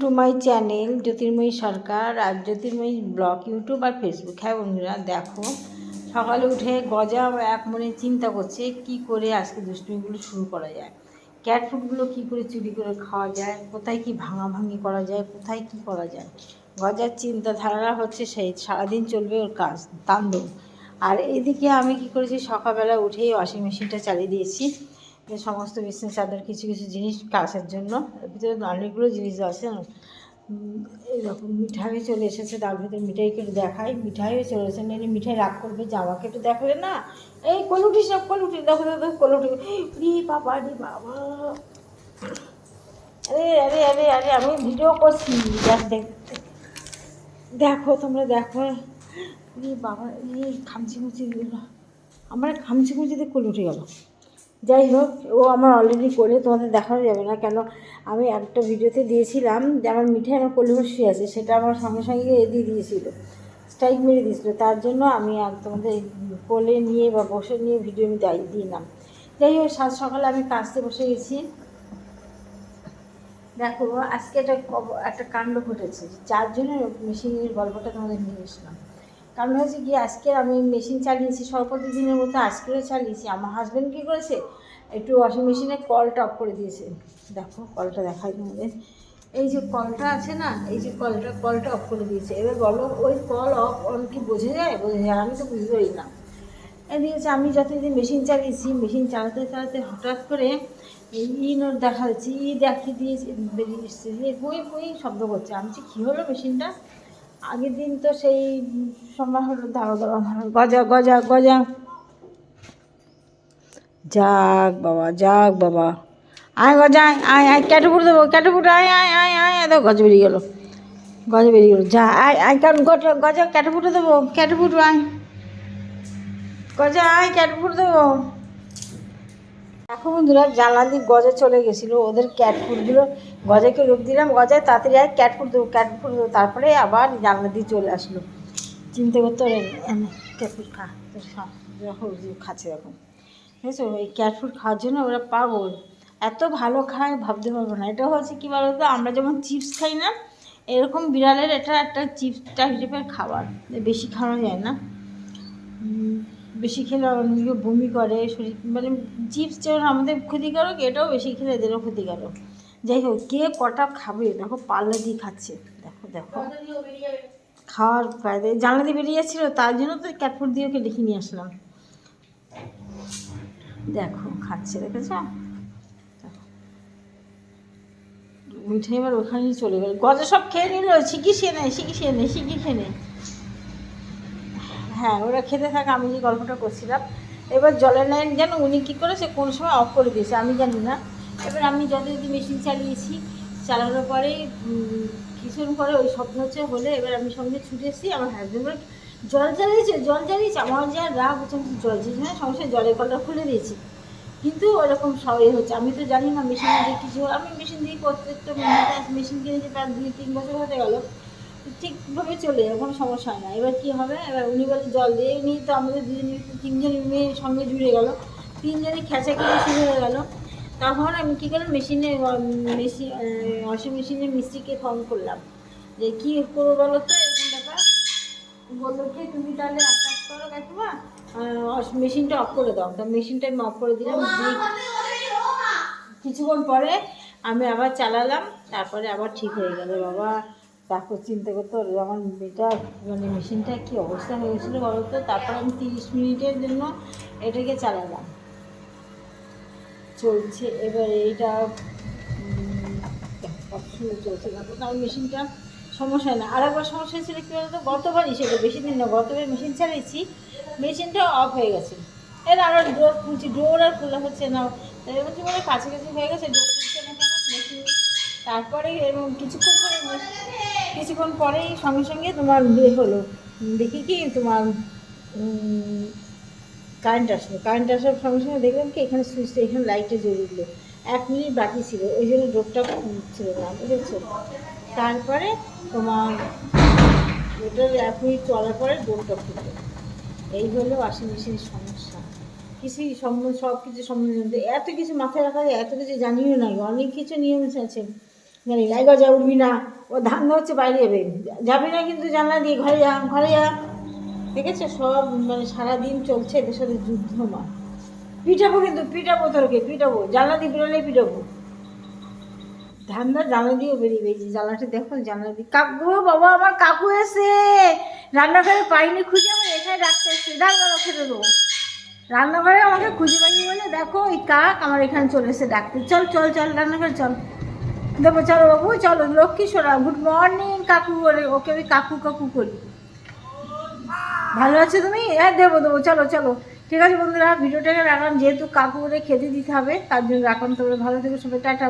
To my channel Jyotirmoyee Sarkar R Jyotirmoyee blog YouTube আর Facebook হ্যাঁ বন্ধুরা, দেখো, সকালে উঠে গজা এক মনে চিন্তা করছে, কি করে আজকে দুষ্টুমিগুলো শুরু করা যায়? ক্যাট ফুডগুলো কী করে চুরি করে খাওয়া যায়? কোথায় কি ভাঙাভাঙি করা যায়? কোথায় কি করা যায়? গজার চিন্তাধারা হচ্ছে সেই, সারাদিন চলবে ওর কাজ, তাণ্ডব। আর এদিকে আমি কি করেছি, সকালবেলা উঠেই ওয়াশিং মেশিনটা চালিয়ে দিয়েছি। সমস্ত বিছনা চাদর কিছু কিছু জিনিস কাচার জন্য ভিতরে অনেকগুলো জিনিস আছে। এরকম মিঠাই চলে এসেছে, তার ভিতরে মিঠাইকে একটু দেখাই। মিঠাইও চলে এসেছে নাহলে মিঠাই রাগ করবে আমাকে একটু দেখালে না? এই কলুটি সব কলুটি, দেখো দেখো কলুটি। রি বাবা, রে বাবা। আরে আরে আরে আরে, আমি ভিডিও করছি, দেখ দেখ তোমরা দেখো। রে বাবা, এই খামচি মুচি দিল আমার খামচি মুচিতে কোল উঠে গেল। যাই হোক, ও আমার অলরেডি করে, তোমাদের দেখানো যাবে না। কেন, আমি একটা ভিডিওতে দিয়েছিলাম যে আমার মিঠাই আমার কোলে বসে আছে, সেটা আমার সঙ্গে সঙ্গে এ দিয়ে দিয়েছিল। স্ট্রাইক মেরে দিয়েছিল। তার জন্য আমি আর তোমাদের কোলে নিয়ে বা বসে নিয়ে ভিডিও আমি দায়ী দিলাম। যাই হোক, সাত সকালে আমি কাজতে বসে গেছি। দেখো, আজকে একটা একটা কাণ্ড ঘটেছে। যার জন্য মেশিনের গল্পটা তোমাদের নিয়ে এসলাম কারণ হয়েছে কি, আজকে আমি মেশিন চালিয়েছি সর্বপ্রতি দিনের মতো আজকেও চালিয়েছি। আমার হাজব্যান্ড কী করেছে? একটু ওয়াশিং মেশিনে কলটা অফ করে দিয়েছে। দেখো, কলটা দেখাই তোমাদের। এই যে কলটা আছে না, এই যে কলটা কলটা অফ করে দিয়েছে। এবার বলো, ওই কল অফ অন কি বোঝা যায়? বোঝা যায় আমি তো বুঝতেই না। হচ্ছে আমি যতদিন মেশিন চালিয়েছি। মেশিন চালাতে চালাতে হঠাৎ করে এই ইনোর দেখা যাচ্ছে, ই দেখিয়ে দিয়েছে বেরিয়ে এসছে। যে বই বই শব্দ করছে। আমি বলছি কী হলো মেশিনটা আগের দিন তো সেই সময় হলো দাঁড়ো গজা গজা গজা। যাক বাবা যাক বাবা। আয় গজা, আয় আয় আয় ক্যাটে ফুটে দেবো ক্যাটে ফুটে আয় আয় আয় আয় আয়, দেখো গজা বেরিয়ে গেলো। গজা বেরিয়ে গেলো। যা, আয় আয়, কারণ গজা গজা ক্যাটে ফুটে দেবো ক্যাটে ফুটু আয়। গজা, আয় ক্যাট ফুট দেবো। দেখো বন্ধুরা জানলা দিয়ে গজা চলে গেছিল, ওদের ক্যাট ফুডগুলো গজাকে রোগ দিলাম, গজায় তাড়াতাড়ি আয় ক্যাটফুট দেবো ক্যাট ফুট দেবো, তারপরে আবার জানলা দিয়ে চলে আসলো। চিন্তা করতে এনে খা খাচ্ছে এখন বুঝেছ এই ক্যাট ফুড খাওয়ার জন্য ওরা পাগল। এত ভালো খায়, ভাবতে পারব না। এটা হচ্ছে কী বলতো, আমরা যেমন চিপস খাই না, এরকম বিড়ালের এটা একটা চিপস টাইপের খাবার বেশি খাওয়া যায় না। বেশি খেলে অনেকে বমি করে শরীর মানে চিপস যেমন আমাদের ক্ষতিকারক এটাও বেশি খেলে এদেরও ক্ষতিকারক। যাই হোক কে কটা খাবে? দেখো পাল্লা দিয়ে খাচ্ছে। দেখো দেখো। খাওয়ার ফায়দা জানলা দিয়ে বেরিয়ে যাচ্ছিল তার জন্য তো ক্যাটফুট দিয়ে ওকে ডেকে নিয়ে আসলাম। দেখো খাচ্ছে দেখেছ? মিঠাই এবার ওখানেই চলে গেল। গজা সব খেয়ে নিল শিখি খেয়ে নেয় শিখি খেয়ে নেয় শিখি খেয়ে নেয় হ্যাঁ ওরা খেতে থাকে, আমি যে গল্পটা করছিলাম, এবার জলের লাইন যেন উনি কী করেছে, কোন সময় অফ করে দিয়েছে, আমি জানি না। এবার আমি যত যদি মেশিন চালিয়েছি, চালানোর পরে কিছুক্ষণ পরে ওই শব্দ হচ্ছে হলে এবার আমি সঙ্গে ছুটে এসেছি, আমার হাজব্যান্ড জল জ্বালিয়েছে জল জ্বালিয়েছে। আমার যা রাগ হচ্ছে, আমি জল জ্বালিয়েছে না সমস্যা জলের কলটা খুলে দিয়েছি। কিন্তু ওরকম সবই হচ্ছে, আমি তো জানি না মেশিন দিয়ে কিছু, আমি মেশিন দিয়ে প্রত্যেকটা মেশিন কিনেছি প্রায় দুই, তিন বছর হতে গেল। ঠিকভাবে চলে যায় কোনো সমস্যা হয় না। এবার কী হবে? এবার উনি বলে জল দিয়ে উনি তো আমাদের দুজন তিনজন মেয়ের সঙ্গে জুড়ে গেল। তিনজনই খেঁচা খেতে শুরু হয়ে গেল। তখন আমি কী করলাম? মেশিনে মেশিন ওয়াশিং মেশিনে মিস্ত্রিকে ফোন করলাম। যে কী করব বলো তো? এরকম ব্যাপার। বলল কি তুমি তাহলে এক কাজ করো কাকিমা মেশিনটা অফ করে দাও। তা মেশিনটা আমি অফ করে দিলাম। দিয়ে কিছুক্ষণ পরে আমি আবার চালালাম। তারপরে আবার ঠিক হয়ে গেল বাবা। তারপর চিন্তা করতে হলো আমার এটা মানে মেশিনটা কী অবস্থা হয়েছিল বলো তো? তারপর আমি তিরিশ মিনিটের জন্য এটাকে চালালাম। চলছে, এবার এইটা কত সুন্দর চলছে। দেখো কারণ মেশিনটা সমস্যা না। আর একবার সমস্যা ছিল কী বলতো? গতবারই সেটা বেশি দিন না গতবার মেশিন চালিয়েছি মেশিনটা অফ হয়ে গেছে। এর আবার ডোর খুলছি ডোর আর খোলা হচ্ছে না। তাই বলছি মানে কাছাকাছি হয়ে গেছে ডোর খুলছে না কেন? মেশিন তারপরে কিছুক্ষণ পরে কিছুক্ষণ পরেই সঙ্গে সঙ্গে তোমার ইয়ে হলো। দেখি কি তোমার কারেন্ট আসলো। কারেন্ট আসার সঙ্গে সঙ্গে দেখলাম কি এখানে সুইচটা এখানে লাইটে জ্বলে দিল এক মিনিট বাকি ছিল। ওই জন্য ডোরটা ছিল না, বুঝেছ? তারপরে তোমার ওটার এক মিনিট চলার পরে ডোরটা খুললো এই হলো ওয়াশিং মেশিনের সমস্যা। কিছুই সম্বন্ধে সব কিছু সম্বন্ধে এত কিছু মাথায় রাখা যায়, এত কিছু জানিও না অনেক কিছু নিয়ম আছে। জানি এগো যা উঠবি না। ও ধান হচ্ছে বাইরে যাবে। যাবি না কিন্তু জানলা দিয়ে, ঘরে যা ঘরে যা। দেখেছে? সব মানে সারাদিন চলছে এদের সাথে যুদ্ধ মা পিঠাবো কিন্তু, পিটাবো তোরকে, পিটাবো। জানলা দিয়ে বেরোলে পিটাবো। ধান্দা জানলা দিয়েও বেরিয়ে গেছি। জানলাটা দেখো, জানলা দিয়ে কাকু, বাবা, আমার কাকু এসে। রান্নাঘরে পাইনি খুঁজে আমার এখানে রাখতে এসছে। রান্না রেখে দেবো। রান্নাঘরে আমাকে খুঁজে পাইনি বলে, দেখো, ওই কাক আমার এখানে চলে এসে ডাকতে। চল চল চল, রান্নাঘরে চল। দেবো চলো বাবু, চলো, লক্ষ্মী সোনা গুড মর্নিং কাকু বলে, ওকে ওই কাকু কাকু করি। ভালো আছো তুমি? হ্যাঁ দেবো দেবো, চলো চলো। ঠিক আছে বন্ধুরা, ভিডিওটাকে রাখলাম যেহেতু কাকু বলে খেতে দিতে হবে, তার জন্য রাখলাম তোমরা ভালো থেকে, সবাই, টাটা